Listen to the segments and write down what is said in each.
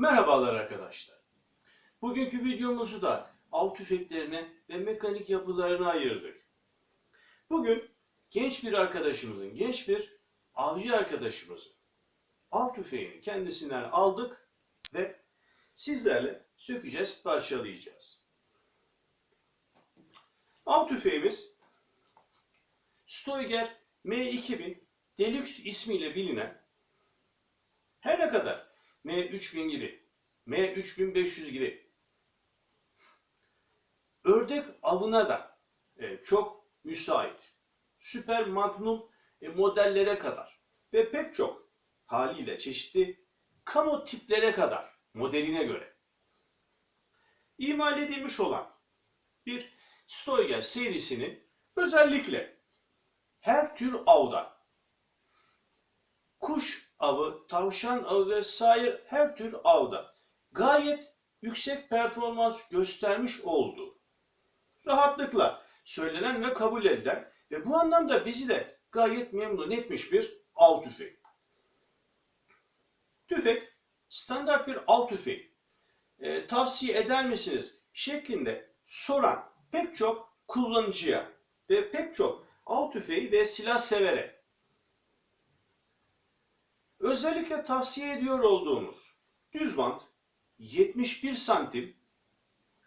Merhabalar arkadaşlar. Bugünkü videomuzu da av tüfeklerine ve mekanik yapılarına ayırdık. Bugün genç bir arkadaşımızın, genç bir avcı arkadaşımızın av tüfeğini kendisinden aldık ve sizlerle sökeceğiz, parçalayacağız. Av tüfeğimiz Stoiger M2000 Deluxe ismiyle bilinen her ne kadar M3000 gibi, M3500 gibi ördek avına da e, çok müsait. Süper Magnum e, modellere kadar ve pek çok haliyle çeşitli kamo tiplere kadar modeline göre imal edilmiş olan bir Stoiger serisinin özellikle her tür avda kuş avı, tavşan avı ve sair her tür avda gayet yüksek performans göstermiş olduğu rahatlıkla söylenen ve kabul edilen ve bu anlamda bizi de gayet memnun etmiş bir av tüfeği. Tüfek standart bir av tüfeği. E, tavsiye eder misiniz? şeklinde soran pek çok kullanıcıya ve pek çok av tüfeği ve silah severe özellikle tavsiye ediyor olduğumuz düz bant 71 santim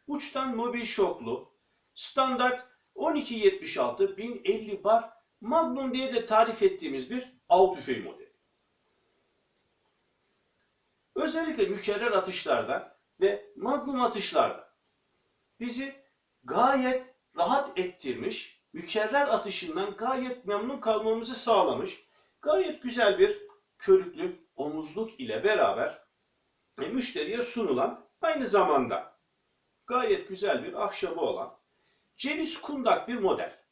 uçtan mobil şoklu standart 1276 1050 bar Magnum diye de tarif ettiğimiz bir av tüfeği modeli. Özellikle mükerrer atışlarda ve Magnum atışlarda bizi gayet rahat ettirmiş, mükerrer atışından gayet memnun kalmamızı sağlamış, gayet güzel bir körüklü omuzluk ile beraber e, müşteriye sunulan aynı zamanda gayet güzel bir ahşabı olan ceviz kundak bir model.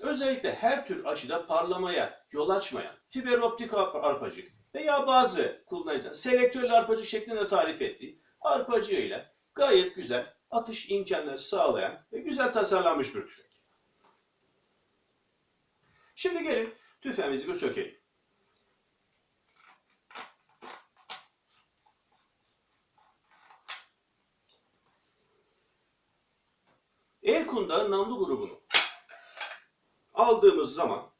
Özellikle her tür açıda parlamaya yol açmayan fiber optik arp- arpacık veya bazı kullanıcılar selektörlü arpacık şeklinde tarif ettiği arpacığıyla gayet güzel atış imkanları sağlayan ve güzel tasarlanmış bir tüfek. Şimdi gelin tüfeğimizi bir sökelim. El kundağı namlu grubunu aldığımız zaman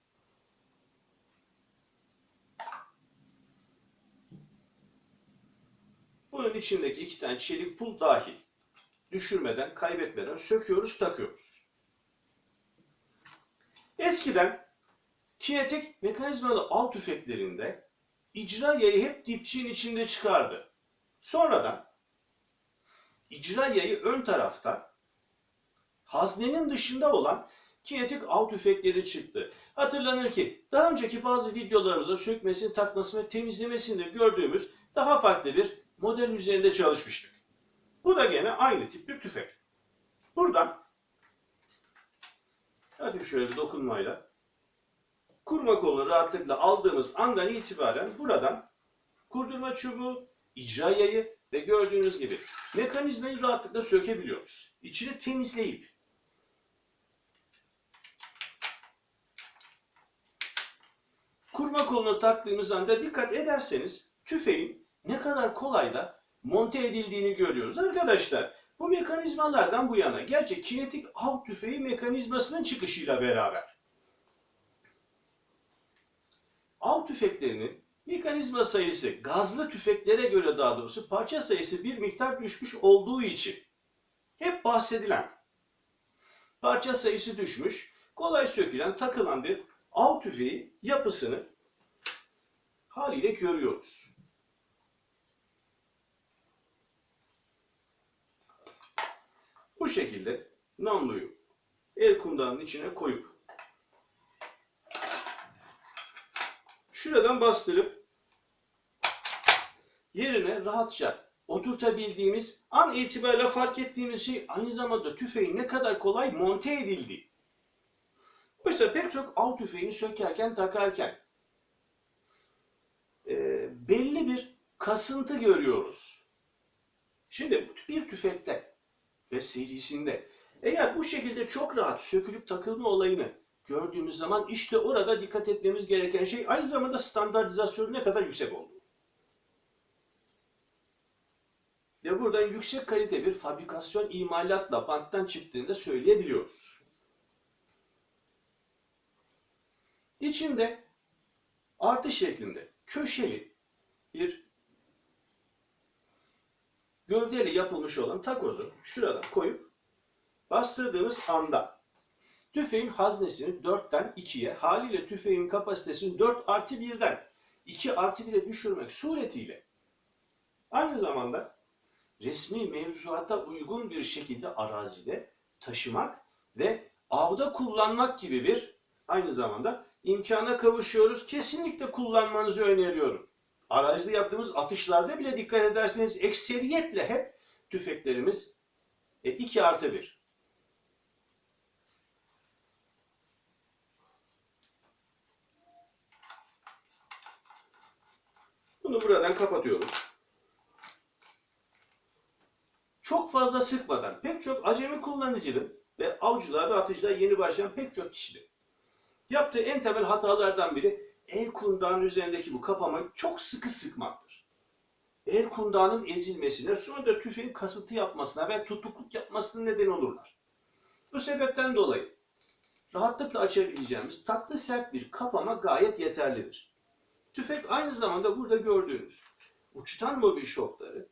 bunun içindeki iki tane çelik pul dahil düşürmeden, kaybetmeden söküyoruz, takıyoruz. Eskiden kinetik mekanizmalı av tüfeklerinde icra yayı hep dipçiğin içinde çıkardı. Sonradan icra yayı ön tarafta haznenin dışında olan kinetik av tüfekleri çıktı. Hatırlanır ki daha önceki bazı videolarımızda sökmesini, takmasını temizlemesini gördüğümüz daha farklı bir model üzerinde çalışmıştık. Bu da gene aynı tip bir tüfek. Buradan hafif şöyle bir dokunmayla kurma kolunu rahatlıkla aldığımız andan itibaren buradan kurdurma çubuğu, icra yayı ve gördüğünüz gibi mekanizmayı rahatlıkla sökebiliyoruz. İçini temizleyip kurma kolunu taktığımız anda dikkat ederseniz tüfeğin ne kadar kolay da monte edildiğini görüyoruz. Arkadaşlar bu mekanizmalardan bu yana gerçek kinetik av tüfeği mekanizmasının çıkışıyla beraber av tüfeklerinin mekanizma sayısı gazlı tüfeklere göre daha doğrusu parça sayısı bir miktar düşmüş olduğu için hep bahsedilen parça sayısı düşmüş, kolay sökülen, takılan bir av tüfeği yapısını haliyle görüyoruz. Bu şekilde namluyu el kundağının içine koyup şuradan bastırıp yerine rahatça oturtabildiğimiz an itibariyle fark ettiğimiz şey aynı zamanda tüfeğin ne kadar kolay monte edildiği. Oysa pek çok av tüfeğini sökerken takarken e, belli bir kasıntı görüyoruz. Şimdi bir tüfekte ve serisinde eğer bu şekilde çok rahat sökülüp takılma olayını gördüğümüz zaman işte orada dikkat etmemiz gereken şey aynı zamanda standartizasyonun ne kadar yüksek olduğu. ve buradan yüksek kalite bir fabrikasyon imalatla banttan çıktığını da söyleyebiliyoruz. İçinde artı şeklinde köşeli bir gövdeyle yapılmış olan takozu şuradan koyup bastırdığımız anda tüfeğin haznesini 4'ten 2'ye haliyle tüfeğin kapasitesini 4 artı 1'den 2 artı 1'e düşürmek suretiyle aynı zamanda resmi mevzuata uygun bir şekilde arazide taşımak ve avda kullanmak gibi bir aynı zamanda imkana kavuşuyoruz. Kesinlikle kullanmanızı öneriyorum. Arazide yaptığımız atışlarda bile dikkat ederseniz ekseriyetle hep tüfeklerimiz 2 artı 1. Bunu buradan kapatıyoruz. Çok fazla sıkmadan pek çok acemi kullanıcının ve avcılar ve atıcılar yeni başlayan pek çok kişinin yaptığı en temel hatalardan biri el kundağının üzerindeki bu kapamayı çok sıkı sıkmaktır. El kundağının ezilmesine sonra da tüfeğin kasıntı yapmasına ve tutukluk yapmasına neden olurlar. Bu sebepten dolayı rahatlıkla açabileceğimiz tatlı sert bir kapama gayet yeterlidir. Tüfek aynı zamanda burada gördüğünüz uçtan mobil şokları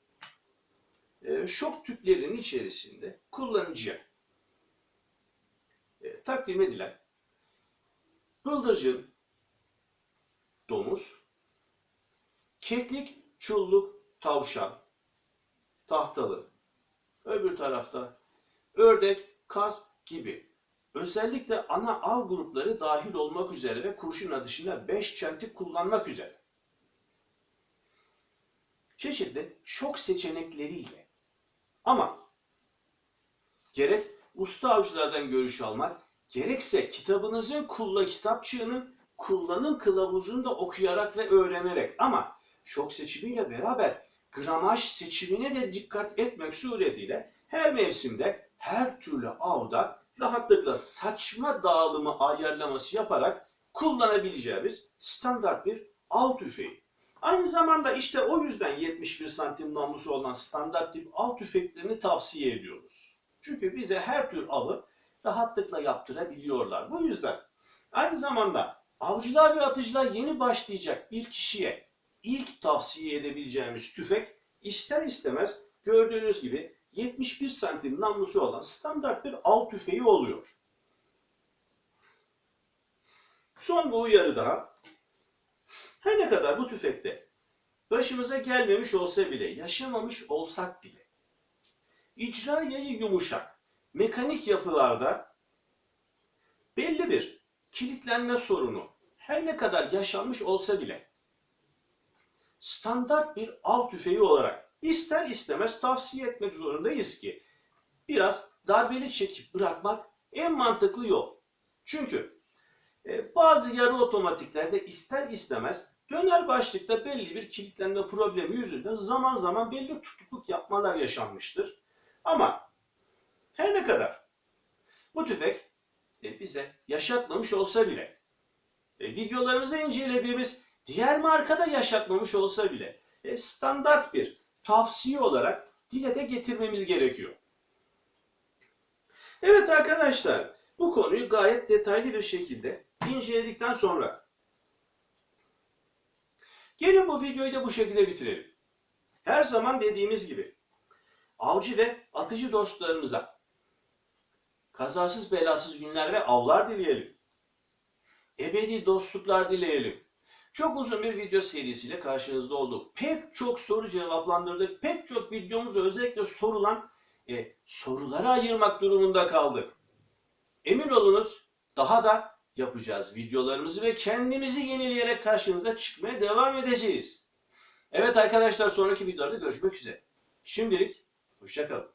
e, şok tüplerinin içerisinde kullanıcıya e, takdim edilen bıldırcın, domuz, keklik, çulluk, tavşan, tahtalı, öbür tarafta ördek, kaz gibi özellikle ana av grupları dahil olmak üzere ve kurşun atışında 5 çentik kullanmak üzere. Çeşitli şok seçenekleriyle. Ama gerek usta avcılardan görüş almak, gerekse kitabınızın kulla kitapçığının kullanım kılavuzunu da okuyarak ve öğrenerek. Ama şok seçimiyle beraber gramaj seçimine de dikkat etmek suretiyle her mevsimde her türlü avda rahatlıkla saçma dağılımı ayarlaması yaparak kullanabileceğimiz standart bir av tüfeği. Aynı zamanda işte o yüzden 71 santim namlusu olan standart tip av tüfeklerini tavsiye ediyoruz. Çünkü bize her tür avı rahatlıkla yaptırabiliyorlar. Bu yüzden aynı zamanda avcılar ve atıcılar yeni başlayacak bir kişiye ilk tavsiye edebileceğimiz tüfek ister istemez gördüğünüz gibi 71 santim namlusu olan standart bir av tüfeği oluyor. Son bir uyarı daha. Her ne kadar bu tüfekte başımıza gelmemiş olsa bile, yaşamamış olsak bile, icra yayı yumuşak, mekanik yapılarda belli bir kilitlenme sorunu her ne kadar yaşanmış olsa bile standart bir av tüfeği olarak ister istemez tavsiye etmek zorundayız ki biraz darbeli çekip bırakmak en mantıklı yol. Çünkü e, bazı yarı otomatiklerde ister istemez döner başlıkta belli bir kilitlenme problemi yüzünden zaman zaman belli tutukluk yapmalar yaşanmıştır. Ama her ne kadar bu tüfek e, bize yaşatmamış olsa bile e, videolarımızı incelediğimiz diğer markada yaşatmamış olsa bile e, standart bir tavsiye olarak dile de getirmemiz gerekiyor. Evet arkadaşlar bu konuyu gayet detaylı bir şekilde inceledikten sonra gelin bu videoyu da bu şekilde bitirelim. Her zaman dediğimiz gibi avcı ve atıcı dostlarımıza kazasız belasız günler ve avlar dileyelim. Ebedi dostluklar dileyelim. Çok uzun bir video serisiyle karşınızda olduk. Pek çok soru cevaplandırdık. Pek çok videomuzda özellikle sorulan e, sorulara ayırmak durumunda kaldık. Emin olunuz daha da yapacağız videolarımızı ve kendimizi yenileyerek karşınıza çıkmaya devam edeceğiz. Evet arkadaşlar sonraki videolarda görüşmek üzere. Şimdilik hoşçakalın.